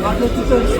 Anlatacağız.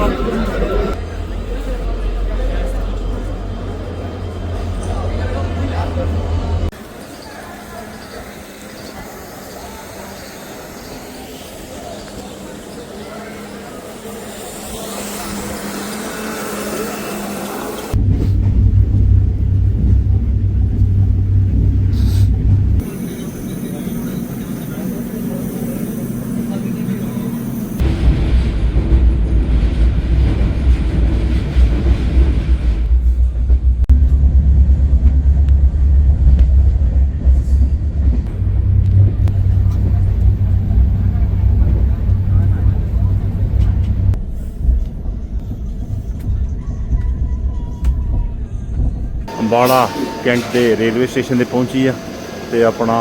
Ambala cantt ਦੇ railway station ਤੇ ਪਹੁੰਚੀ ਆ ਤੇ ਆਪਣਾ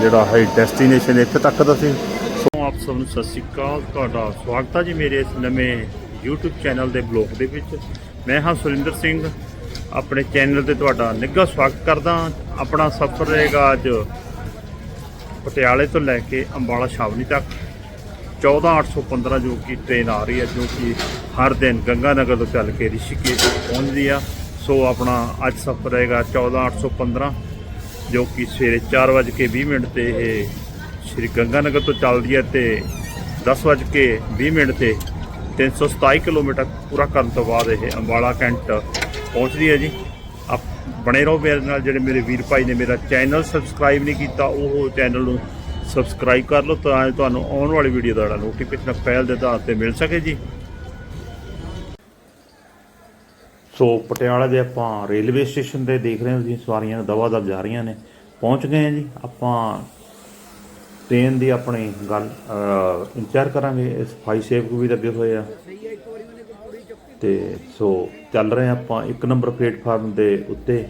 ਜਿਹੜਾ ਹੈ ਡੈਸਟੀਨੇਸ਼ਨ ਇੱਥੇ ਤੱਕ ਦਾ ਸੀ। ਸੋ ਆਪ ਸਭ ਨੂੰ ਸਤਿ ਸ਼੍ਰੀ ਅਕਾਲ, ਤੁਹਾਡਾ ਸਵਾਗਤ ਹੈ ਜੀ ਮੇਰੇ ਇਸ ਨਵੇਂ YouTube ਚੈਨਲ ਦੇ ਬਲੌਗ ਦੇ ਵਿੱਚ। ਮੈਂ ਹਾਂ ਸੁਰਿੰਦਰ ਸਿੰਘ, ਆਪਣੇ ਚੈਨਲ ਤੇ ਤੁਹਾਡਾ ਨਿੱਘਾ ਸਵਾਗਤ ਕਰਦਾ ਆਪਣਾ ਸਫ਼ਰ ਰਹੇਗਾ ਅੱਜ ਪਟਿਆਲੇ ਤੋਂ ਲੈ ਕੇ ਅੰਬਾਲਾ ਛਾਵਨੀ ਤੱਕ। 14815 ਜੋ ਕਿ ਟ੍ਰੇਨ ਆ ਰਹੀ ਹੈ, ਜੋ ਕਿ ਹਰ ਦਿਨ ਗੰਗਾ ਨਗਰ ਤੋਂ ਚੱਲ ਕੇ ਰਿਸ਼ੀਕੇਸ਼ ਪਹੁੰਚਦੀ ਆ। ਸੋ ਆਪਣਾ ਅੱਜ ਸਫ਼ਰ ਰਹੇਗਾ 14815 ਜੋ ਕਿ ਸਵੇਰੇ 4:20 ਮਿੰਟ ਤੇ ਇਹ ਸ਼੍ਰੀ ਗੰਗਾ ਨਗਰ ਤੋਂ ਚੱਲਦੀ ਹੈ ਤੇ 10:20 ਮਿੰਟ ਤੇ 327 ਕਿਲੋਮੀਟਰ ਪੂਰਾ ਕਰਨ ਤੋਂ ਬਾਅਦ ਇਹ ਅੰਬਾਲਾ ਕੈਂਟ ਪਹੁੰਚਦੀ ਹੈ ਜੀ। ਆਪ ਬਣੇ ਰਹੋ ਮੇਰੇ ਨਾਲ, ਜਿਹੜੇ ਮੇਰੇ ਵੀਰ ਭਾਈ ਨੇ ਮੇਰਾ ਚੈਨਲ ਸਬਸਕ੍ਰਾਈਬ ਨਹੀਂ ਕੀਤਾ, ਉਹ ਚੈਨਲ ਨੂੰ ਸਬਸਕ੍ਰਾਈਬ ਕਰ ਲਓ ਤਾਂ ਜੋ ਤੁਹਾਨੂੰ ਆਉਣ ਵਾਲੀ ਵੀਡੀਓ ਦਾ ਜਿਹੜਾ ਨੋਟੀਫਿਕੇਸ਼ਨ ਪਹਿਲ ਦੇ ਆਧਾਰ ਤੇ ਮਿਲ ਸਕੇ ਜੀ। ਸੋ ਪਟਿਆਲਾ ਦੇ ਆਪਾਂ ਰੇਲਵੇ ਸਟੇਸ਼ਨ ਤੇ ਦੇਖ ਰਹੇ ਹਾਂ ਜੀ ਸਵਾਰੀਆਂ ਦਵਾ ਦਬ ਜਾ ਰਹੀਆਂ ਨੇ। ਪਹੁੰਚ ਗਏ ਹਾਂ ਜੀ। ਆਪਾਂ ਟ੍ਰੇਨ ਦੀ ਆਪਣੀ ਗੱਲ ਇੰਤਜ਼ਾਰ ਕਰਾਂਗੇ। ਸਫ਼ਾਈ ਸੇਵਕ ਵੀ ਲੱਗੇ ਹੋਏ ਆ। ਤੇ ਸੋ ਚੱਲ ਰਹੇ ਹਾਂ ਆਪਾਂ ਇੱਕ ਨੰਬਰ ਪਲੇਟਫਾਰਮ ਦੇ ਉੱਤੇ।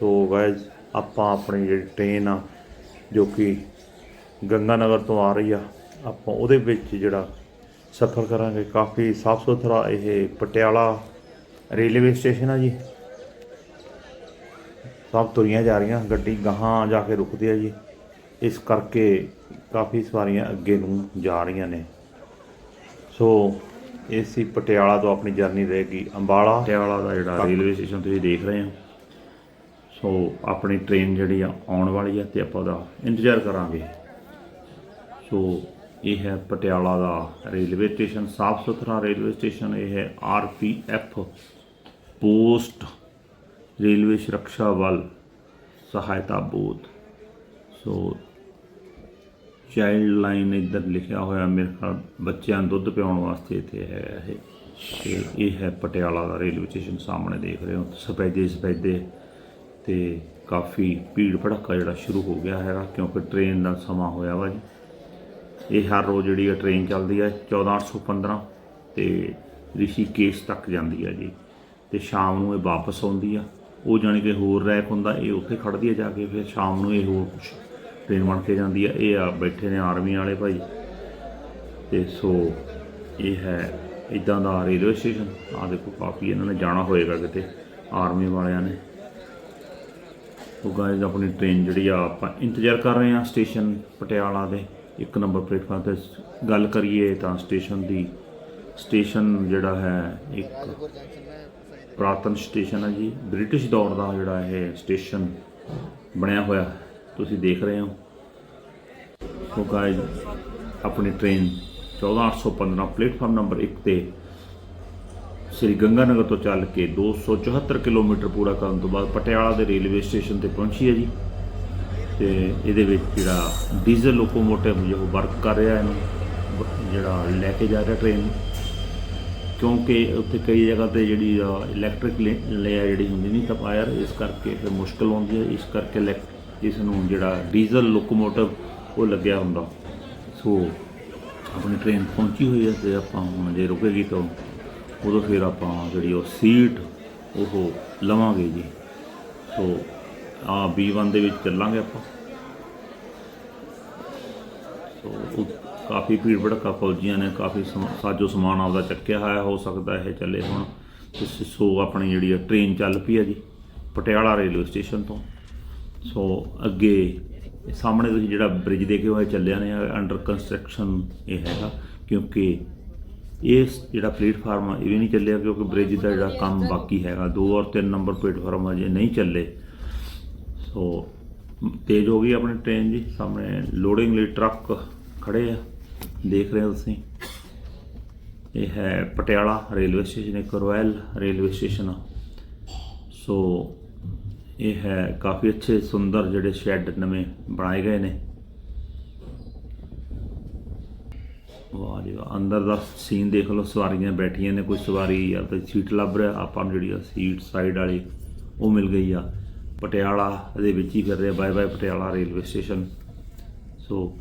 ਸੋ ਗਾਇਜ਼ ਆਪਾਂ ਆਪਣੀ ਜਿਹੜੀ ਟ੍ਰੇਨ ਆ, ਜੋ ਕਿ ਗੰਗਾ ਨਗਰ ਤੋਂ ਆ ਰਹੀ ਆ, ਆਪਾਂ ਉਹਦੇ ਵਿੱਚ ਜਿਹੜਾ ਸਫ਼ਰ ਕਰਾਂਗੇ। ਕਾਫੀ ਸਾਫ਼ ਸੁਥਰਾ ਇਹ ਪਟਿਆਲਾ ਰੇਲਵੇ ਸਟੇਸ਼ਨ ਆ ਜੀ। ਸਭ ਤੁਰੀਆਂ ਜਾ ਰਹੀਆਂ ਗੱਡੀ ਗਾਹਾਂ ਜਾ ਕੇ ਰੁਕਦੀ ਆ ਜੀ। ਇਸ ਕਰਕੇ ਕਾਫੀ ਸਵਾਰੀਆਂ ਅੱਗੇ ਨੂੰ ਜਾ ਰਹੀਆਂ ਨੇ। ਸੋ ਏਸੀ ਪਟਿਆਲਾ ਤੋਂ ਆਪਣੀ ਜਰਨੀ ਰਹੇਗੀ ਅੰਬਾਲਾ। ਪਟਿਆਲਾ ਦਾ ਜਿਹੜਾ ਰੇਲਵੇ ਸਟੇਸ਼ਨ ਤੁਸੀਂ ਦੇਖ ਰਹੇ ਹੋ। ਸੋ ਆਪਣੀ ਟ੍ਰੇਨ ਜਿਹੜੀ ਆ ਆਉਣ ਵਾਲੀ ਆ ਤੇ ਆਪਾਂ ਉਹਦਾ ਇੰਤਜ਼ਾਰ ਕਰਾਂਗੇ। ਸੋ ਇਹ ਹੈ ਪਟਿਆਲਾ ਦਾ ਰੇਲਵੇ ਸਟੇਸ਼ਨ ਸਾਫ਼ ਸੁਥਰਾ ਰੇਲਵੇ ਸਟੇਸ਼ਨ ਇਹ ਹੈ ਆਰਪੀਐਫ ਪੋਸਟ ਰੇਲਵੇ ਸੁਰੱਖਿਆ ਬਲ ਸਹਾਇਤਾ ਬੋਧ। ਸੋ ਚਾਈਲਡ ਲਾਈਨ ਇੱਧਰ ਲਿਖਿਆ ਹੋਇਆ, ਮੇਰੇ ਖਿਆਲ ਬੱਚਿਆਂ ਨੂੰ ਦੁੱਧ ਪਿਆਉਣ ਵਾਸਤੇ ਇੱਥੇ ਹੈ ਇਹ। ਤੇ ਇਹ ਹੈ ਪਟਿਆਲਾ ਦਾ ਰੇਲਵੇ ਸਟੇਸ਼ਨ, ਸਾਹਮਣੇ ਦੇਖ ਰਹੇ ਹੋ। ਸਫੈਦੇ ਸਫੈਦੇ ਤੇ ਕਾਫੀ ਭੀੜ ਭੜੱਕਾ ਜਿਹੜਾ ਸ਼ੁਰੂ ਹੋ ਗਿਆ ਹੈਗਾ, ਕਿਉਂਕਿ ਟ੍ਰੇਨ ਦਾ ਸਮਾਂ ਹੋਇਆ ਵਾ ਜੀ। ਇਹ ਹਰ ਰੋਜ਼ ਜਿਹੜੀ ਹੈ ਟ੍ਰੇਨ ਚੱਲਦੀ ਹੈ 14815 ਤੇ ਰਿਸ਼ੀਕੇਸ਼ ਤੱਕ ਜਾਂਦੀ ਹੈ ਜੀ। ਤੇ ਸ਼ਾਮ ਨੂੰ ਇਹ ਵਾਪਸ ਆਉਂਦੀ ਆ। ਉਹ ਜਾਣੀ ਕਿ ਹੋਰ ਰੈਕ ਹੁੰਦਾ, ਇਹ ਉੱਥੇ ਖੜਦੀ ਹੈ ਜਾ ਕੇ, ਫਿਰ ਸ਼ਾਮ ਨੂੰ ਇਹ ਹੋਰ ਕੁਛ ਟ੍ਰੇਨ ਬਣ ਕੇ ਜਾਂਦੀ ਆ। ਇਹ ਆ ਬੈਠੇ ਨੇ ਆਰਮੀ ਵਾਲੇ ਭਾਈ। ਤੇ ਸੋ ਇਹ ਹੈ ਇਦਾਂ ਦਾ ਰੇਲਵੇ ਸਟੇਸ਼ਨ ਆ ਦੇਖੋ ਕਾਫੀ ਇਹਨਾਂ ਨੇ ਜਾਣਾ ਹੋਏਗਾ ਕਿਤੇ ਆਰਮੀ ਵਾਲਿਆਂ ਨੇ। ਉਹ ਗਾਇਜ਼ ਆਪਣੀ ਟ੍ਰੇਨ ਜਿਹੜੀ ਆ, ਆਪਾਂ ਇੰਤਜ਼ਾਰ ਕਰ ਰਹੇ ਹਾਂ ਸਟੇਸ਼ਨ ਪਟਿਆਲਾ ਦੇ। ਇੱਕ ਨੰਬਰ ਪਲੇਟਫਾਰਮ ਤੇ ਗੱਲ ਕਰੀਏ ਤਾਂ ਸਟੇਸ਼ਨ ਦੀ ਸਟੇਸ਼ਨ ਜਿਹੜਾ ਹੈ ਇੱਕ ਪੁਰਾਤਨ ਸਟੇਸ਼ਨ ਹੈ ਜੀ। ਬ੍ਰਿਟਿਸ਼ ਦੌਰ ਦਾ ਜਿਹੜਾ ਇਹ ਸਟੇਸ਼ਨ ਬਣਿਆ ਹੋਇਆ, ਤੁਸੀਂ ਦੇਖ ਰਹੇ ਹੋ। ਸੋ ਗਾਇਜ਼ ਆਪਣੀ ਟ੍ਰੇਨ 14815 ਪਲੇਟਫਾਰਮ ਨੰਬਰ 1 ਤੇ ਸ੍ਰੀ ਗੰਗਾਨਗਰ ਤੋਂ ਚੱਲ ਕੇ 274 ਕਿਲੋਮੀਟਰ ਪੂਰਾ ਕਰਨ ਤੋਂ ਬਾਅਦ ਪਟਿਆਲਾ ਦੇ ਰੇਲਵੇ ਸਟੇਸ਼ਨ ਤੇ ਪਹੁੰਚੀ ਹੈ ਜੀ। ਤੇ ਇਹਦੇ ਵਿੱਚ ਜਿਹੜਾ ਡੀਜ਼ਲ ਲੋਕੋਮੋਟਿਵ ਜੋ ਵਰਕ ਕਰ ਰਿਹਾ ਇਹਨੂੰ, ਜਿਹੜਾ ਲੈ ਕੇ ਜਾ ਰਿਹਾ ਟ੍ਰੇਨ ਕਿਉਂਕਿ ਉੱਥੇ ਕਈ ਜਗ੍ਹਾ ਤੇ ਜਿਹੜੀ ਇਲੈਕਟ੍ਰਿਕ ਲੇਅਰ ਜਿਹੜੀ ਹੁੰਦੀ ਨਹੀਂ ਤਾਂ ਵਾਇਰ ਇਸ ਕਰਕੇ ਫਿਰ ਮੁਸ਼ਕਲ ਆਉਂਦੀ ਹੈ, ਇਸ ਕਰਕੇ ਇਲੈਕ- ਇਸ ਨੂੰ ਜਿਹੜਾ ਡੀਜ਼ਲ ਲੋਕੋਮੋਟਿਵ ਉਹ ਲੱਗਿਆ ਹੁੰਦਾ। ਸੋ ਆਪਣੀ ਟ੍ਰੇਨ ਪਹੁੰਚੀ ਹੋਈ ਹੈ ਤੇ ਆਪਾਂ ਹੁਣ ਜੇ ਰੁਕੇਗੀ ਤਾਂ ਉਦੋਂ ਫਿਰ ਆਪਾਂ ਜਿਹੜੀ ਉਹ ਸੀਟ ਉਹ ਲਵਾਂਗੇ ਜੀ। ਸੋ ਆ B1 ਦੇ ਵਿੱਚ ਚੱਲਾਂਗੇ ਆਪਾਂ। ਸੋ ਕਾਫੀ ਭੀੜ ਭੜੱਕਾ ਫੌਜੀਆਂ ਨੇ, ਕਾਫੀ ਸਮ- ਸਾਜੋ ਸਮਾਨ ਆਪਦਾ ਚੱਕਿਆ ਹੋਇਆ, ਹੋ ਸਕਦਾ ਇਹ ਚੱਲੇ ਹੁਣ। ਤੇ ਸ- ਸੋ ਆਪਣੀ ਜਿਹੜੀ ਆ ਟ੍ਰੇਨ ਚੱਲ ਪਈ ਆ ਜੀ, ਪਟਿਆਲਾ ਰੇਲਵੇ ਸਟੇਸ਼ਨ ਤੋਂ। ਸੋ ਅੱਗੇ ਸਾਹਮਣੇ ਤੁਸੀਂ ਜਿਹੜਾ ਬ੍ਰਿਜ ਦੇਖੇ ਹੋਏ ਚੱਲਿਆ ਨੇ ਅੰਡਰ ਕੰਸਟਰਕਸ਼ਨ ਇਹ ਹੈਗਾ, ਕਿਉਂਕਿ ਇਹ ਜਿਹੜਾ ਪਲੇਟਫਾਰਮ ਆ, ਇਹ ਵੀ ਨਹੀਂ ਚੱਲਿਆ, ਕਿਉਂਕਿ ਬ੍ਰਿਜ ਦਾ ਜਿਹੜਾ ਕੰਮ ਬਾਕੀ ਹੈਗਾ 2 ਔਰ 3 ਨੰਬਰ ਪਲੇਟਫਾਰਮ ਅਜੇ ਨਹੀਂ ਚੱਲੇ, ਸੋ ਤੇਜ਼ ਹੋ ਗਈ ਆਪਣੀ ਟ੍ਰੇਨ ਜੀ, ਸਾਹਮਣੇ ਲੋਡਿੰਗ ਲਈ ਟਰੱਕ ਖੜੇ ਆ। ਦੇਖ ਰਹੇ ਹੋ ਤੁਸੀਂ। ਇਹ ਹੈ ਪਟਿਆਲਾ ਰੇਲਵੇ ਸਟੇਸ਼ਨ, ਇੱਕ ਰੋਇਲ ਰੇਲਵੇ ਸਟੇਸ਼ਨ ਆ। ਸੋ ਇਹ ਹੈ ਕਾਫੀ ਅੱਛੇ, ਸੁੰਦਰ ਜਿਹੜੇ ਸ਼ੈੱਡ ਨਵੇਂ ਬਣਾਏ ਗਏ ਨੇ। ਵਾਹ ਜੀ ਵਾਹ, ਅੰਦਰ ਦਾ ਸੀਨ ਦੇਖ ਲਓ, ਸਵਾਰੀਆਂ ਬੈਠੀਆਂ ਨੇ, ਕੋਈ ਸਵਾਰੀ ਜਾਂ ਤਾਂ ਸੀਟ ਲੱਭ ਰਿਹਾ, ਆਪਾਂ ਨੂੰ ਜਿਹੜੀ ਆ ਸੀਟ ਸਾਈਡ ਵਾਲੀ, ਉਹ ਮਿਲ ਗਈ ਆ। ਪਟਿਆਲਾ ਦੇ ਵਿੱਚ ਹੀ ਫਿਰ ਰਿਹਾ bye bye Patiala railway station. So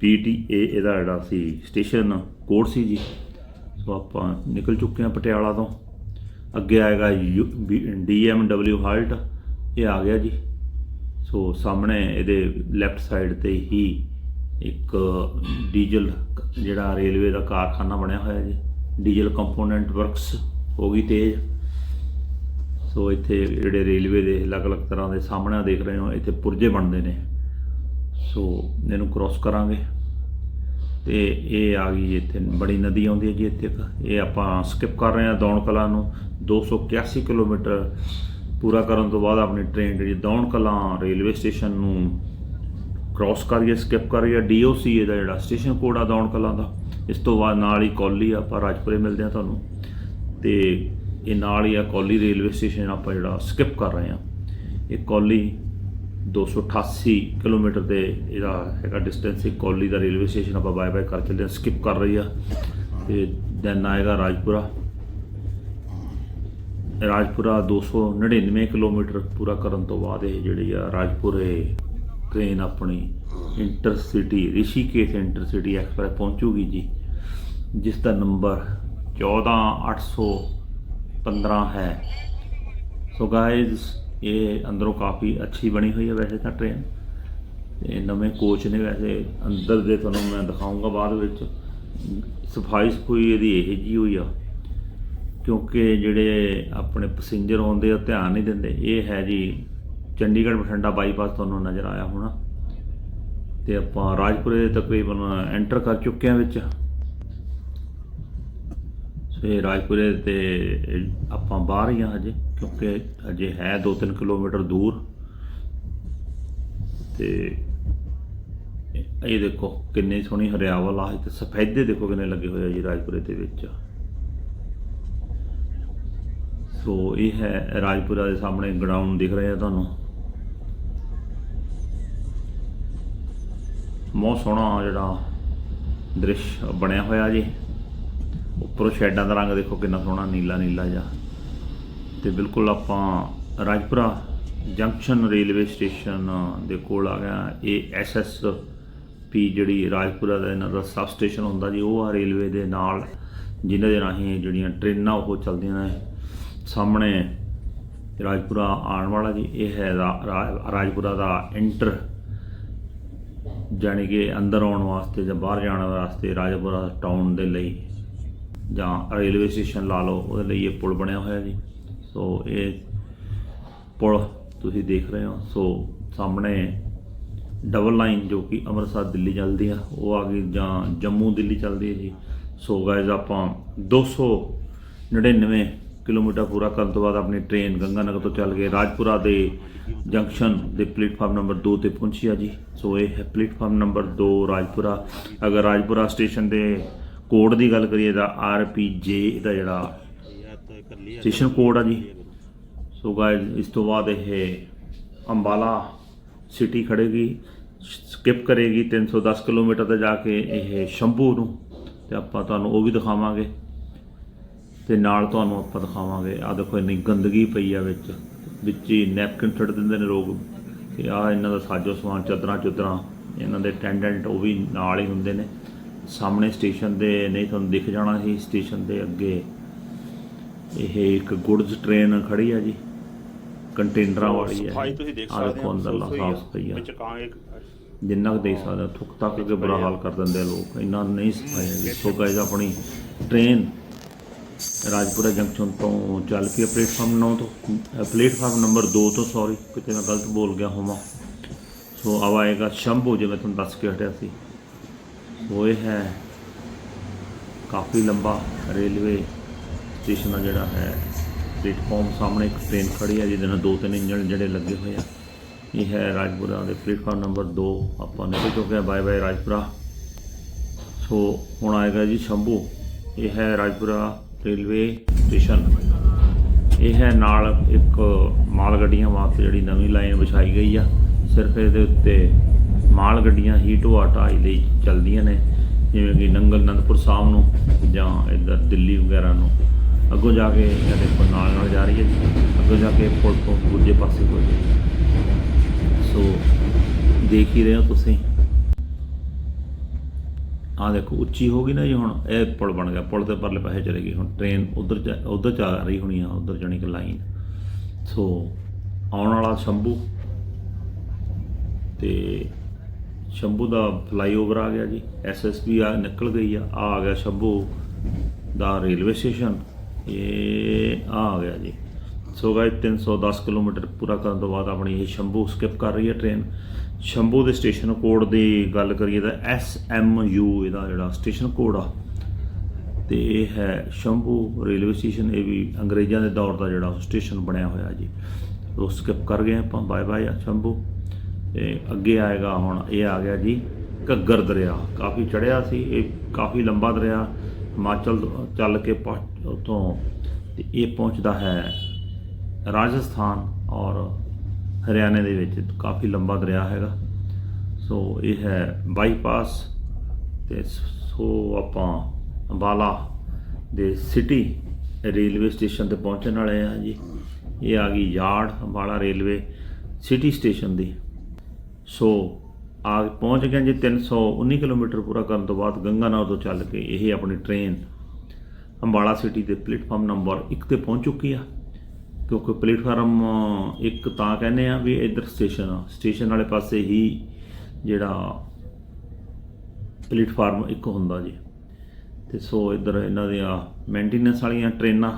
PTA ਇਹਦਾ ਜਿਹੜਾ ਸੀ ਸਟੇਸ਼ਨ ਕੋਡ ਸੀ ਜੀ। ਸੋ ਆਪਾਂ ਨਿਕਲ ਚੁੱਕੇ ਹਾਂ ਪਟਿਆਲਾ ਤੋਂ। ਅੱਗੇ ਆਏਗਾ ਡੀਐਮਡਬਲਿਊ ਹਾਲਟ। ਇਹ ਆ ਗਿਆ ਜੀ। ਸੋ ਸਾਹਮਣੇ ਇਹਦੇ ਲੈਫਟ ਸਾਈਡ ਤੇ ਹੀ ਇੱਕ ਡੀਜ਼ਲ ਜਿਹੜਾ ਰੇਲਵੇ ਦਾ ਕਾਰਖਾਨਾ ਬਣਿਆ ਹੋਇਆ ਜੀ। ਡੀਜ਼ਲ ਕੰਪੋਨੈਂਟ ਵਰਕਸ ਹੋ ਗਈ ਤੇਜ਼। ਸੋ ਇੱਥੇ ਜਿਹੜੇ ਰੇਲਵੇ ਦੇ ਅਲੱਗ-ਅਲੱਗ ਤਰ੍ਹਾਂ ਦੇ ਸਾਹਮਣੇ ਦੇਖ ਰਹੇ ਹੋ, ਇੱਥੇ ਪੁਰਜੇ ਬਣਦੇ ਨੇ। ਸੋ ਇਹਨੂੰ ਕ੍ਰਾਸ ਕਰਾਂਗੇ। ਤੇ ਇਹ ਆ ਗਈ ਇੱਥੇ, ਬੜੀ ਨਦੀ ਆਉਂਦੀ ਹੈ ਜੀ ਇੱਥੇ ਇੱਕ। ਇਹ ਆਪਾਂ ਸਕਿਪ ਕਰ ਰਹੇ ਹਾਂ ਦੌਣ ਕਲਾਂ ਨੂੰ। 281 ਕਿਲੋਮੀਟਰ ਪੂਰਾ ਕਰਨ ਤੋਂ ਬਾਅਦ ਆਪਣੀ ਟ੍ਰੇਨ ਜਿਹੜੀ ਦੌਣ ਕਲਾਂ ਰੇਲਵੇ ਸਟੇਸ਼ਨ ਨੂੰ ਕ੍ਰਾਸ ਕਰੀਏ ਸਕਿਪ ਕਰੀਏ। ਡੀਓਸੀ ਇਹਦਾ ਜਿਹੜਾ ਸਟੇਸ਼ਨ ਕੋਡ ਆ ਦੌਣ ਕਲਾਂ ਦਾ। ਇਸ ਤੋਂ ਬਾਅਦ ਨਾਲ ਹੀ ਕੌਲੀ ਆਪਾਂ ਰਾਜਪੁਰੇ ਮਿਲਦੇ ਆ ਤੁਹਾਨੂੰ। ਤੇ ਇਹ ਨਾਲ ਹੀ ਆ ਕੌਲੀ ਰੇਲਵੇ ਸਟੇਸ਼ਨ ਆਪਾਂ ਜਿਹੜਾ ਸਕਿਪ ਕਰ ਰਹੇ ਆ ਇਹ ਕੌਲੀ 288 ਕਿਲੋਮੀਟਰ ਦੇ ਇਹਦਾ ਹੈਗਾ ਡਿਸਟੈਂਸ ਇਹ ਕੌਲੀ ਦਾ ਰੇਲਵੇ ਸਟੇਸ਼ਨ ਆਪਾਂ ਬਾਏ ਬਾਏ ਕਰ ਚੱਲਦੇ ਹਾਂ ਸਕਿਪ ਕਰ ਰਹੀ ਆ। ਤੇ ਦੈਨ ਆਏਗਾ ਰਾਜਪੁਰਾ। ਰਾਜਪੁਰਾ 299 ਕਿਲੋਮੀਟਰ ਪੂਰਾ ਕਰਨ ਤੋਂ ਬਾਅਦ ਇਹ ਜਿਹੜੀ ਆ ਰਾਜਪੁਰੇ ਟ੍ਰੇਨ ਆਪਣੀ ਇੰਟਰਸਿਟੀ ਰਿਸ਼ੀਕੇਸ਼ ਇੰਟਰਸਿਟੀ ਐਕਸਪ੍ਰੈਸ ਪਹੁੰਚੂਗੀ ਜੀ, ਜਿਸ ਦਾ ਨੰਬਰ 14815 ਹੈ। ਸੋ ਗਾਇਜ਼ ਇਹ ਅੰਦਰੋਂ ਕਾਫੀ ਅੱਛੀ ਬਣੀ ਹੋਈ ਹੈ ਵੈਸੇ ਤਾਂ ਟ੍ਰੇਨ ਤੇ ਨਵੇਂ ਕੋਚ ਨੇ ਵੈਸੇ ਅੰਦਰ ਦੇ ਤੁਹਾਨੂੰ ਮੈਂ ਦਿਖਾਉਂਗਾ ਬਾਅਦ ਵਿੱਚ। ਸਫ਼ਾਈ ਸਫੂਈ ਇਹਦੀ ਇਹ ਜੀ ਹੋਈ ਆ। ਕਿਉਂਕਿ ਜਿਹੜੇ ਆਪਣੇ ਪੈਸੇਂਜਰ ਆਉਂਦੇ ਆ, ਧਿਆਨ ਨਹੀਂ ਦਿੰਦੇ। ਇਹ ਹੈ ਜੀ ਚੰਡੀਗੜ੍ਹ ਬਠਿੰਡਾ ਬਾਈਪਾਸ ਤੁਹਾਨੂੰ ਨਜ਼ਰ ਆਇਆ ਹੋਣਾ। ਤੇ ਆਪਾਂ ਰਾਜਪੁਰੇ ਤਕਰੀਬਨ ਐਂਟਰ ਕਰ ਚੁੱਕੇ ਹਾਂ ਵਿੱਚ। ਸੋ ਰਾਜਪੁਰੇ ਤੇ ਆਪਾਂ ਬਾਹਰ ਹੀ ਹਾਂ ਹਜੇ, ਕਿਉਂਕਿ ਹਜੇ ਹੈ 2-3 ਕਿਲੋਮੀਟਰ ਦੂਰ। ਤੇ ਇਹ- ਦੇਖੋ ਕਿੰਨੀ ਸੋਹਣੀ ਹਰਿਆਵਲ ਆ, ਤੇ ਸਫੈਦੇ ਦੇਖੋ ਕਿੰਨੇ ਲੱਗੇ ਹੋਏ ਆ ਜੀ ਰਾਜਪੁਰੇ ਦੇ ਵਿੱਚ। ਸੋ ਇਹ ਹੈ ਰਾਜਪੁਰਾ ਦੇ ਸਾਹਮਣੇ ਗਰਾਊਂਡ ਦਿਖ ਰਿਹਾ ਤੁਹਾਨੂੰ। ਬਹੁਤ ਸੋਹਣਾ ਜਿਹੜਾ ਦ੍ਰਿਸ਼ ਬਣਿਆ ਹੋਇਆ ਜੀ। ਉੱਪਰੋਂ ਸ਼ੈਡਾਂ ਦਾ ਰੰਗ ਦੇਖੋ ਕਿੰਨਾ ਸੋਹਣਾ, ਨੀਲਾ ਨੀਲਾ ਜਿਹਾ। ਤੇ ਬਿਲਕੁਲ ਆਪਾਂ ਰਾਜਪੁਰਾ ਜੰਕਸ਼ਨ ਰੇਲਵੇ ਸਟੇਸ਼ਨ ਦੇ ਕੋਲ ਆ ਗਿਆ ਇਹ ਐਸਐਸ ਪੀ ਜਿਹੜੀ ਰਾਜਪੁਰਾ ਦਾ ਇਹਨਾਂ ਦਾ ਸਬ ਸਟੇਸ਼ਨ ਹੁੰਦਾ ਜੀ, ਉਹ ਆ ਰੇਲਵੇ ਦੇ ਨਾਲ, ਜਿਨ੍ਹਾਂ ਦੇ ਰਾਹੀਂ ਜਿਹੜੀਆਂ ਟ੍ਰੇਨਾਂ ਉਹ ਚੱਲਦੀਆਂ ਨੇ। ਸਾਹਮਣੇ ਰਾਜਪੁਰਾ ਆਉਣ ਵਾਲਾ ਜੀ, ਇਹ ਹੈ ਰਾ- ਰਾਜਪੁਰਾ ਦਾ ਇੰਟਰ, ਜਾਣੀ ਕਿ ਅੰਦਰ ਆਉਣ ਵਾਸਤੇ ਜਾਂ ਬਾਹਰ ਜਾਣ ਵਾਸਤੇ ਰਾਜਪੁਰਾ ਟਾਊਨ ਦੇ ਲਈ। ਜਾਂ ਰੇਲਵੇ ਸਟੇਸ਼ਨ ਲਾ ਲਓ, ਉਹਦੇ ਲਈ ਇਹ ਪੁਲ ਬਣਿਆ ਹੋਇਆ ਜੀ। ਸੋ ਇਹ ਪੁਲ ਤੁਸੀਂ ਦੇਖ ਰਹੇ ਹੋ। ਸੋ ਸਾਹਮਣੇ ਡਬਲ ਲਾਈਨ ਜੋ ਕਿ ਅੰਮ੍ਰਿਤਸਰ ਦਿੱਲੀ ਚੱਲਦੀ ਆ, ਉਹ ਆ ਗਈ ਜਾਂ ਜੰਮੂ ਦਿੱਲੀ ਚੱਲਦੀ ਹੈ ਜੀ। ਸੋ ਗਾਇਜ਼ ਆਪਾਂ 299 ਕਿਲੋਮੀਟਰ ਪੂਰਾ ਕਰਨ ਤੋਂ ਬਾਅਦ ਆਪਣੀ ਟ੍ਰੇਨ ਗੰਗਾਨਗਰ ਤੋਂ ਚੱਲ ਕੇ ਰਾਜਪੁਰਾ ਦੇ ਜੰਕਸ਼ਨ ਦੇ ਪਲੇਟਫਾਰਮ ਨੰਬਰ 2 ਤੇ ਪਹੁੰਚੀ ਆ ਜੀ। ਸੋ ਇਹ ਹੈ ਪਲੇਟਫਾਰਮ ਨੰਬਰ 2 ਰਾਜਪੁਰਾ। ਅਗਰ ਰਾਜਪੁਰਾ ਸਟੇਸ਼ਨ ਦੇ ਕੋਡ ਦੀ ਗੱਲ ਕਰੀਏ ਤਾਂ ਜੇ ਦਾ ਜਿਹੜਾ ਸਟੇਸ਼ਨ ਕੋਡ ਆ ਜੀ। ਸੋ ਗਾਇਜ਼ ਇਸ ਤੋਂ ਬਾਅਦ ਇਹ ਅੰਬਾਲਾ ਸਿਟੀ ਖੜੇਗੀ ਸਕਿਪ ਕਰੇਗੀ 310 ਕਿਲੋਮੀਟਰ ਤੇ ਜਾ ਕੇ ਇਹ ਸ਼ੰਭੂ ਨੂੰ, ਤੇ ਆਪਾਂ ਤੁਹਾਨੂੰ ਉਹ ਵੀ ਦਿਖਾਵਾਂਗੇ। ਤੇ ਨਾਲ ਤੁਹਾਨੂੰ ਆਪਾਂ ਦਿਖਾਵਾਂਗੇ ਆ ਦੇਖੋ ਇੰਨੀ ਗੰਦਗੀ ਪਈ ਆ ਵਿੱਚ ਵਿੱਚ ਹੀ ਨੈਪਕਿਨ ਛੱਡ ਦਿੰਦੇ ਨੇ ਲੋਕ। ਤੇ ਆ ਇਹਨਾਂ ਦਾ ਸਾਜੋ ਸਮਾਨ ਚਾਦਰਾਂ ਚੁਦਰਾਂ, ਇਹਨਾਂ ਦੇ ਅਟੈਂਡੈਂਟ ਉਹ ਵੀ ਨਾਲ ਹੀ ਹੁੰਦੇ ਨੇ। ਸਾਹਮਣੇ ਸਟੇਸ਼ਨ ਦੇ ਨਹੀਂ ਤੁਹਾਨੂੰ ਦਿਖ ਜਾਣਾ ਸੀ ਸਟੇਸ਼ਨ ਦੇ ਅੱਗੇ। ਇਹ ਇੱਕ ਗੁਡਸ ਟ੍ਰੇਨ ਖੜੀ ਆ ਜੀ। ਕੰਟੇਨਰਾਂ ਵਾਲੀ ਹੈ ਸਫ਼ਾਈ ਤੁਸੀਂ ਦੇਖ ਸਕਦੇ ਅੰਦਰਲਾ ਸਾਫ਼ ਸਫ਼ਾਈ ਆ। ਵਿੱਚ ਕਾਂ ਇੱਕ ਜਿੰਨਾ ਕੁ ਦੇਖ ਸਕਦੇ ਹੋ, ਥੁੱਕ ਤੱਕ ਕੇ ਬੁਰਾ ਹਾਲ ਕਰ ਦਿੰਦੇ ਆ ਲੋਕ। ਇੰਨਾ ਨਹੀਂ ਸਫ਼ਾਈ ਹੈ ਸੋ ਗਾਇਜ਼ ਆਪਣੀ ਟ੍ਰੇਨ ਰਾਜਪੁਰਾ ਜੰਕਸ਼ਨ ਤੋਂ ਚੱਲ ਕੇ ਪਲੇਟਫਾਰਮ 9 ਤੋਂ ਪਲੇਟਫਾਰਮ ਨੰਬਰ 2 ਤੋਂ ਸੌਰੀ ਕਿਤੇ ਮੈਂ ਗਲਤ ਬੋਲ ਗਿਆ ਹੋਵਾਂ। ਸੋ ਆਵਾ ਆਏਗਾ ਸ਼ੰਭੂ ਜਿਵੇਂ ਤੁਹਾਨੂੰ ਦੱਸ ਕੇ ਹਟਿਆ ਸੀ। ਸੋ ਇਹ ਹੈ। ਕਾਫੀ ਲੰਬਾ ਰੇਲਵੇ ਸਟੇਸ਼ਨ ਦਾ ਜਿਹੜਾ ਹੈ। ਪਲੇਟਫਾਰਮ ਸਾਹਮਣੇ ਇੱਕ ਟ੍ਰੇਨ ਖੜੀ ਹੈ, ਜਿਹਦੇ ਨਾਲ ਦੋ ਤਿੰਨ ਇੰਜਣ ਜਿਹੜੇ ਲੱਗੇ ਹੋਏ ਆ। ਇਹ ਹੈ ਰਾਜਪੁਰਾ ਦੇ ਪਲੇਟਫਾਰਮ ਨੰਬਰ 2 ਆਪਾਂ ਨਿਕਲ ਚੁੱਕੇ ਆ। Bye bye Rajpura. ਸੋ ਹੁਣ ਆਏਗਾ ਜੀ ਸ਼ੰਭੂ। ਇਹ ਹੈ ਰਾਜਪੁਰਾ ਰੇਲਵੇ ਸਟੇਸ਼ਨ। ਇਹ ਹੈ ਨਾਲ ਇੱਕ ਮਾਲ ਗੱਡੀਆਂ ਵਾਸਤੇ ਜਿਹੜੀ ਨਵੀਂ ਲਾਈਨ ਵਿਛਾਈ ਗਈ ਆ। ਸਿਰਫ ਇਹਦੇ ਉੱਤੇ ਮਾਲ ਗੱਡੀਆਂ ਹੀ ਢੋਆ ਢਾਈ ਲਈ ਚੱਲਦੀਆਂ ਨੇ, ਜਿਵੇਂ ਕਿ ਨੰਗਲ ਅਨੰਦਪੁਰ ਸਾਹਿਬ ਨੂੰ ਜਾਂ ਇੱਧਰ ਦਿੱਲੀ ਵਗੈਰਾ ਨੂੰ। ਅੱਗੋਂ ਜਾ ਕੇ ਇਹ ਦੇਖੋ ਨਾਲ ਨਾਲ ਜਾ ਰਹੀ ਹੈ ਜੀ। ਅੱਗੋਂ ਜਾ ਕੇ ਪੁਲ ਤੋਂ ਦੂਜੇ ਪਾਸੇ ਹੋ ਜਾਏਗੀ ਸੋ ਦੇਖ ਹੀ ਰਹੇ ਹੋ ਤੁਸੀਂ। ਆ ਦੇਖੋ, ਉੱਚੀ ਹੋ ਗਈ ਨਾ ਜੀ ਹੁਣ, ਇਹ ਪੁਲ ਬਣ ਗਿਆ। ਪੁਲ 'ਤੇ ਪਰਲੇ ਪਾਸੇ ਚਲੇ ਗਈ। ਹੁਣ ਟ੍ਰੇਨ ਉਧਰ ਉਧਰ ਚ ਆ ਰਹੀ ਹੋਣੀ ਆ, ਉਧਰ ਜਾਣੀ ਕਿ ਲਾਈਨ ਸੋ ਆਉਣ ਵਾਲਾ ਸ਼ੰਭੂ ਤੇ ਸ਼ੰਭੂ ਦਾ ਫਲਾਈਓਵਰ ਆ ਗਿਆ ਜੀ ਐਸਐਸਬੀ ਆ, ਨਿਕਲ ਗਈ ਆ ਆ ਆ ਗਿਆ ਸ਼ੰਭੂ ਦਾ ਰੇਲਵੇ ਸਟੇਸ਼ਨ, ਇਹ ਆ ਆ ਗਿਆ ਜੀ। ਸੋ ਗਾਇਸ 310 ਕਿਲੋਮੀਟਰ ਪੂਰਾ ਕਰਨ ਤੋਂ ਬਾਅਦ ਆਪਣੀ ਇਹ ਸ਼ੰਭੂ ਸਕਿਪ ਕਰ ਰਹੀ ਹੈ ਟ੍ਰੇਨ ਸ਼ੰਭੂ ਦੇ ਸਟੇਸ਼ਨ ਕੋਡ ਦੀ ਗੱਲ ਕਰੀਏ ਤਾਂ ਐਸ ਐਮ ਯੂ ਇਹਦਾ ਜਿਹੜਾ ਸਟੇਸ਼ਨ ਕੋਡ ਆ, ਤੇ ਇਹ ਹੈ ਸ਼ੰਭੂ ਰੇਲਵੇ ਸਟੇਸ਼ਨ। ਇਹ ਵੀ ਅੰਗਰੇਜ਼ਾਂ ਦੇ ਦੌਰ ਦਾ ਜਿਹੜਾ ਸਟੇਸ਼ਨ ਬਣਿਆ ਹੋਇਆ ਜੀ। ਉਹ ਸਕਿਪ ਕਰ ਗਏ ਆਪਾਂ ਬਾਏ ਬਾਏ ਆ ਸ਼ੰਭੂ। ਤੇ ਅੱਗੇ ਆਏਗਾ ਹੁਣ, ਇਹ ਆ ਗਿਆ ਜੀ ਘੱਗਰ ਦਰਿਆ। ਕਾਫੀ ਚੜਿਆ ਸੀ, ਇਹ ਕਾਫੀ ਲੰਬਾ ਦਰਿਆ, ਹਿਮਾਚਲ ਤੋਂ ਚੱਲ ਕੇ ਪਹੁੰਚ- ਉੱਥੋਂ, ਤੇ ਇਹ ਪਹੁੰਚਦਾ ਹੈ ਰਾਜਸਥਾਨ ਔਰ ਹਰਿਆਣੇ ਦੇ ਵਿੱਚ। ਕਾਫੀ ਲੰਬਾ ਦਰਿਆ ਹੈਗਾ। ਸੋ ਇਹ ਹੈ ਬਾਈਪਾਸ ਤੇ ਸੋ ਆਪਾਂ ਅੰਬਾਲਾ ਦੇ ਸਿਟੀ ਰੇਲਵੇ ਸਟੇਸ਼ਨ ਤੇ ਪਹੁੰਚਣ ਵਾਲੇ ਆ ਜੀ। ਇਹ ਆ ਗਈ yard, Ambala railway city station ਦੀ। ਸੋ ਆ ਪਹੁੰਚ ਗਏ ਜੀ 319 ਕਿਲੋਮੀਟਰ ਪੂਰਾ ਕਰਨ ਤੋਂ ਬਾਅਦ ਗੰਗਾਨਗਰ ਤੋਂ ਚੱਲ ਕੇ ਇਹ ਆਪਣੀ ਟ੍ਰੇਨ ਅੰਬਾਲਾ ਸਿਟੀ ਦੇ ਪਲੇਟਫਾਰਮ ਨੰਬਰ 1 ਤੇ ਪਹੁੰਚ ਚੁੱਕੀ ਆ। ਕਿਉਂਕਿ ਪਲੇਟਫਾਰਮ ਇੱਕ ਤਾਂ ਕਹਿੰਦੇ ਆ ਵੀ ਇੱਧਰ ਸਟੇਸ਼ਨ ਆ। ਸਟੇਸ਼ਨ ਵਾਲੇ ਪਾਸੇ ਹੀ ਜਿਹੜਾ ਪਲੇਟਫਾਰਮ ਇੱਕ ਹੁੰਦਾ ਜੀ। ਤੇ ਸੋ ਇੱਧਰ ਇਹਨਾਂ ਦੀਆਂ ਮੇਨਟੇਨੈਂਸ ਵਾਲੀਆਂ ਟ੍ਰੇਨਾਂ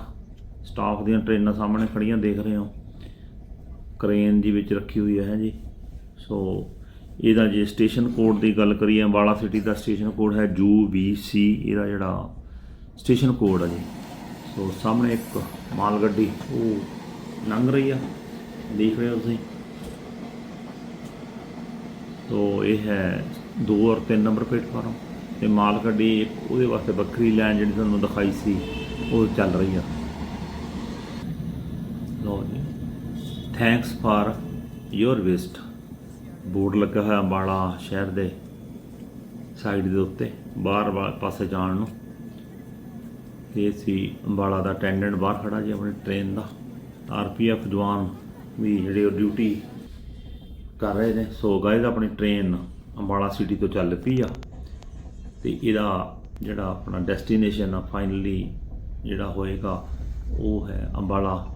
ਸਟਾਫ ਦੀਆਂ ਟ੍ਰੇਨਾਂ ਸਾਹਮਣੇ ਖੜੀਆਂ ਦੇਖ ਰਹੇ ਹੋ। ਕ੍ਰੇਨ ਜੀ ਵਿੱਚ ਰੱਖੀ ਹੋਈ ਹੈ ਜੀ। ਸੋ ਇਹਦਾ ਜੇ ਸਟੇਸ਼ਨ ਕੋਡ ਦੀ ਗੱਲ ਕਰੀਏ, ਅੰਬਾਲਾ ਸਿਟੀ ਦਾ ਸਟੇਸ਼ਨ ਕੋਡ ਹੈ UBC ਇਹਦਾ ਜਿਹੜਾ ਸਟੇਸ਼ਨ ਕੋਡ ਹੈ ਜੀ। ਸੋ ਸਾਹਮਣੇ ਇੱਕ ਮਾਲ ਗੱਡੀ, ਉਹ ਲੰਘ ਰਹੀ ਆ, ਦੇਖ ਰਹੇ ਹੋ ਤੁਸੀਂ। ਤੋ ਇਹ ਹੈ 2 ਔਰ 3 ਨੰਬਰ ਪਲੇਟਫਾਰਮ। ਤੇ ਮਾਲ ਗੱਡੀ ਇੱਕ ਉਹਦੇ ਵਾਸਤੇ ਵੱਖਰੀ ਲਾਈਨ ਜਿਹੜੀ ਤੁਹਾਨੂੰ ਦਿਖਾਈ ਸੀ, ਉਹ ਚੱਲ ਰਹੀ ਆ। ਲੋ ਜੀ। Thanks for your visit board ਲੱਗਾ ਹੋਇਆ ਅੰਬਾਲਾ ਸ਼ਹਿਰ ਦੇ ਸਾਈਡ ਦੇ ਉੱਤੇ, ਬਾਹਰ ਵਾ- ਪਾਸੇ ਜਾਣ ਨੂੰ। ਇਹ ਸੀ ਅੰਬਾਲਾ ਦਾ ਅਟੈਂਡੈਂਟ ਬਾਹਰ ਖੜਾ ਜੀ, ਆਪਣੀ ਟ੍ਰੇਨ ਦਾ। ਆਰਪੀਐਫ ਜਵਾਨ ਵੀ ਜਿਹੜੇ ਉਹ ਡਿਊਟੀ ਕਰ ਰਹੇ ਨੇ, ਸੋ ਗਾਇਜ਼ ਆਪਣੀ ਟ੍ਰੇਨ ਅੰਬਾਲਾ ਸਿਟੀ ਤੋਂ ਚੱਲ ਪਈ ਆ। ਤੇ ਇਹਦਾ ਜਿਹੜਾ ਆਪਣਾ ਡੈਸਟੀਨੇਸ਼ਨ ਆ ਫਾਈਨਲੀ ਜਿਹੜਾ ਹੋਏਗਾ, ਉਹ ਹੈ ਅੰਬਾਲਾ।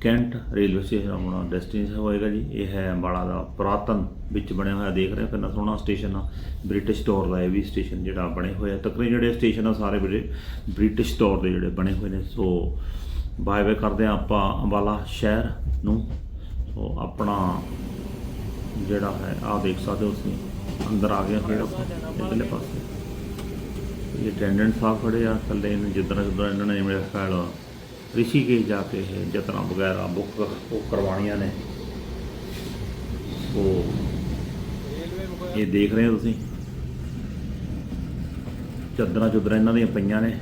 ਕੈਂਟ ਰੇਲਵੇ ਸਟੇਸ਼ਨ ਆਪਣਾ ਡੈਸਟੀਨੇਸ਼ਨ ਹੋਏਗਾ ਜੀ। ਇਹ ਹੈ ਅੰਬਾਲਾ ਦਾ ਪੁਰਾਤਨ ਵਿੱਚ ਬਣਿਆ ਹੋਇਆ, ਦੇਖ ਰਹੇ ਹੋ ਕਿੰਨਾ ਸੋਹਣਾ ਸਟੇਸ਼ਨ ਆ। ਬ੍ਰਿਟਿਸ਼ ਦੌਰ ਦਾ ਇਹ ਵੀ ਸਟੇਸ਼ਨ ਜਿਹੜਾ ਬਣੇ ਹੋਏ ਆ। ਤਕਰੀਬਨ ਜਿਹੜੇ ਸਟੇਸ਼ਨ ਆ ਸਾਰੇ ਬੜੇ ਬ੍ਰਿਟਿਸ਼ ਦੌਰ ਦੇ ਜਿਹੜੇ ਬਣੇ ਹੋਏ ਨੇ। ਸੋ ਬਾਏ ਬਾਏ ਕਰਦੇ ਆ ਆਪਾਂ ਅੰਬਾਲਾ ਸ਼ਹਿਰ ਨੂੰ। ਸੋ ਆਪਣਾ ਜਿਹੜਾ ਹੈ, ਆਹ ਦੇਖ ਸਕਦੇ ਹੋ ਤੁਸੀਂ। ਅੰਦਰ ਆ ਗਏ ਫਿਰ ਆਪਾਂ, ਇਧਰਲੇ ਪਾਸੇ। ਇਹ ਅਟੈਂਡੈਂਟ ਸਾਹਿਬ ਖੜੇ ਆ ਥੱਲੇ ਨੂੰ ਜਿੱਦਾਂ ਜਿੱਦਾਂ ਇਹਨਾਂ ਨੇ ਮੇਰੇ ਖਿਆਲ ਰਿਸ਼ੀਕੇਸ਼ ਜਾ ਕੇ ਇਹ ਜਤਨਾ ਵਗੈਰਾ ਬੁੱਕ ਉਹ ਕਰਵਾਉਣੀਆਂ ਨੇ। ਉਹ ਇਹ ਦੇਖ ਰਹੇ ਹੋ ਤੁਸੀਂ? ਚਾਦਰਾਂ ਚੁਦਰਾਂ ਇਹਨਾਂ ਦੀਆਂ ਪਈਆਂ ਨੇ।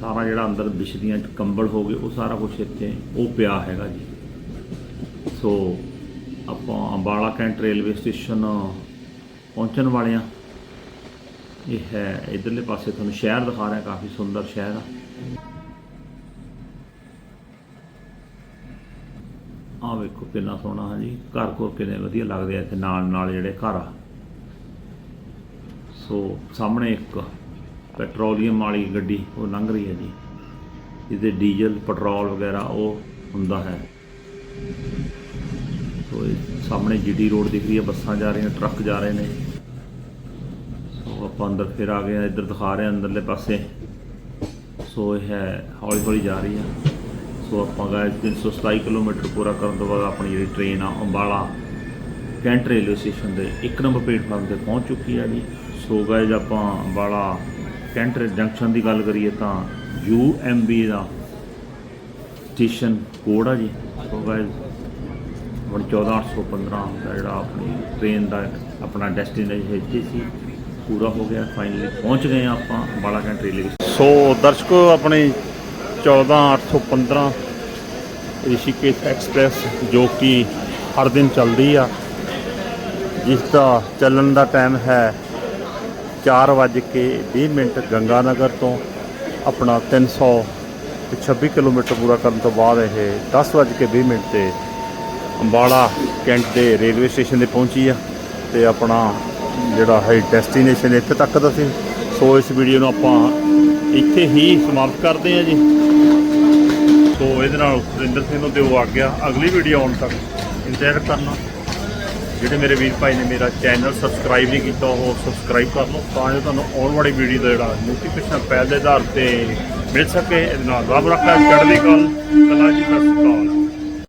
ਸਾਰਾ ਜਿਹੜਾ ਅੰਦਰ ਵਿਛਦੀਆਂ ਕੰਬਲ ਹੋ ਗਏ, ਉਹ ਸਾਰਾ ਕੁਝ ਇੱਥੇ ਉਹ ਪਿਆ ਹੈਗਾ ਜੀ। ਸੋ ਆਪਾਂ ਅੰਬਾਲਾ ਕੈਂਟ ਰੇਲਵੇ ਸਟੇਸ਼ਨ ਪਹੁੰਚਣ ਵਾਲੇ ਆ ਇਹ ਹੈ, ਇਧਰਲੇ ਪਾਸੇ ਤੁਹਾਨੂੰ ਸ਼ਹਿਰ ਦਿਖਾ ਰਿਹਾ, ਕਾਫੀ ਸੁੰਦਰ ਸ਼ਹਿਰ ਆ। ਆ ਵੇਖੋ ਕਿੰਨਾ ਸੋਹਣਾ ਹੈ ਜੀ। ਘਰ ਘਰ ਕਿੰਨੇ ਵਧੀਆ ਲੱਗਦੇ ਆ ਇੱਥੇ ਨਾਲ ਨਾਲ ਜਿਹੜੇ ਘਰ ਆ। ਸੋ ਸਾਹਮਣੇ ਇੱਕ ਪੈਟਰੋਲੀਅਮ ਵਾਲੀ ਗੱਡੀ ਉਹ ਲੰਘ ਰਹੀ ਹੈ ਜੀ। ਇਹਦੇ ਡੀਜ਼ਲ, ਪੈਟਰੋਲ ਵਗੈਰਾ ਉਹ ਹੁੰਦਾ ਹੈ। ਸੋ ਇਹ ਸਾਹਮਣੇ ਜੀਡੀ ਰੋਡ ਦਿਖ ਰਹੀ ਹੈ, ਬੱਸਾਂ ਜਾ ਰਹੀਆਂ, ਟਰੱਕ ਜਾ ਰਹੇ ਨੇ। ਆਪਾਂ ਅੰਦਰ ਫਿਰ ਆ ਗਏ ਹਾਂ, ਇੱਧਰ ਦਿਖਾ ਰਹੇ ਹਾਂ ਅੰਦਰਲੇ ਪਾਸੇ। ਸੋ ਇਹ ਹੈ ਹੌਲੀ ਹੌਲੀ ਜਾ ਰਹੀ ਆ। ਸੋ ਆਪਾਂ ਗਏ 327 ਕਿਲੋਮੀਟਰ ਪੂਰਾ ਕਰਨ ਤੋਂ ਬਾਅਦ ਆਪਣੀ ਜਿਹੜੀ ਟ੍ਰੇਨ ਆ ਅੰਬਾਲਾ ਕੈਂਟ ਰੇਲਵੇ ਸਟੇਸ਼ਨ ਦੇ ਇੱਕ ਨੰਬਰ ਪਲੇਟਫਾਰਮ ਤੇ ਪਹੁੰਚ ਚੁੱਕੀ ਆ ਜੀ। ਸੋ ਗਾਇਜ਼ ਆਪਾਂ ਅੰਬਾਲਾ ਕੈਂਟ ਜੰਕਸ਼ਨ ਦੀ ਗੱਲ ਕਰੀਏ ਤਾਂ UMB ਦਾ ਸਟੇਸ਼ਨ ਕੋਡ ਆ ਜੀ। ਸੋ ਗਾਇਜ਼ ਹੁਣ 14815 ਦਾ ਜਿਹੜਾ ਆਪਣੀ ਟ੍ਰੇਨ ਦਾ ਆਪਣਾ ਡੈਸਟੀਨੇਸ਼ਨ ਇੱਥੇ ਸੀ। ਪੂਰਾ ਹੋ ਗਿਆ ਫਾਈਨਲੀ ਪਹੁੰਚ ਗਏ ਹਾਂ ਆਪਾਂ ਬਾਲਾ ਕੈਂਟ ਰੇਲਵੇ ਸੋ ਦਰਸ਼ਕੋ, ਆਪਣੀ 14815 ਰਿਸ਼ੀਕੇਸ਼ ਐਕਸਪ੍ਰੈਸ ਜੋ ਕਿ ਹਰ ਦਿਨ ਚੱਲਦੀ ਆ, ਜਿਸ ਦਾ ਚੱਲਣ ਦਾ ਟਾਈਮ ਹੈ 4:20 ਮਿੰਟ ਗੰਗਾ ਨਗਰ ਤੋਂ, ਆਪਣਾ 326 ਕਿਲੋਮੀਟਰ ਪੂਰਾ ਕਰਨ ਤੋਂ ਬਾਅਦ ਇਹ 10:20 ਮਿੰਟ ਤੇ ਅੰਬਾਲਾ ਕੈਂਟ ਦੇ ਰੇਲਵੇ ਸਟੇਸ਼ਨ ਤੇ ਪਹੁੰਚੀ ਆ ਤੇ ਆਪਣਾ ਜਿਹੜਾ ਹੈ ਡੈਸਟੀਨੇਸ਼ਨ ਇੱਥੇ ਤੱਕ ਦਾ ਸੀ ਸੋ ਇਸ ਵੀਡੀਓ ਨੂੰ ਆਪਾਂ ਇੱਥੇ ਹੀ ਸਮਾਪਤ ਕਰਦੇ ਹਾਂ ਜੀ। ਸੋ ਇਹਦੇ ਨਾਲ ਸੁਰਿੰਦਰ ਸਿੰਘ ਨੂੰ ਦਿਓ ਆ ਗਿਆ। ਅਗਲੀ ਵੀਡੀਓ ਆਉਣ ਤੱਕ ਇੰਤਜ਼ਾਰ ਕਰਨਾ। ਜਿਹੜੇ ਮੇਰੇ ਵੀਰ ਭਾਈ ਨੇ ਮੇਰਾ ਚੈਨਲ ਸਬਸਕ੍ਰਾਈਬ ਨਹੀਂ ਕੀਤਾ, ਉਹ ਸਬਸਕ੍ਰਾਈਬ ਕਰ ਲਓ। ਤਾਂ ਜੋ ਤੁਹਾਨੂੰ ਆਉਣ ਵਾਲੀ ਵੀਡੀਓ ਦਾ ਜਿਹੜਾ ਨੋਟੀਫਿਕੇਸ਼ਨ ਪਹਿਲ ਦੇ ਆਧਾਰ ਤੇ ਮਿਲ ਸਕੇ। ਇਹਦੇ ਨਾਲ ਰੱਬ ਰੱਖਾ ਚੜ੍ਹਦੀ ਕਲ। ਕਲਾ ਜੀ ਸਤਿ ਸ਼੍ਰੀ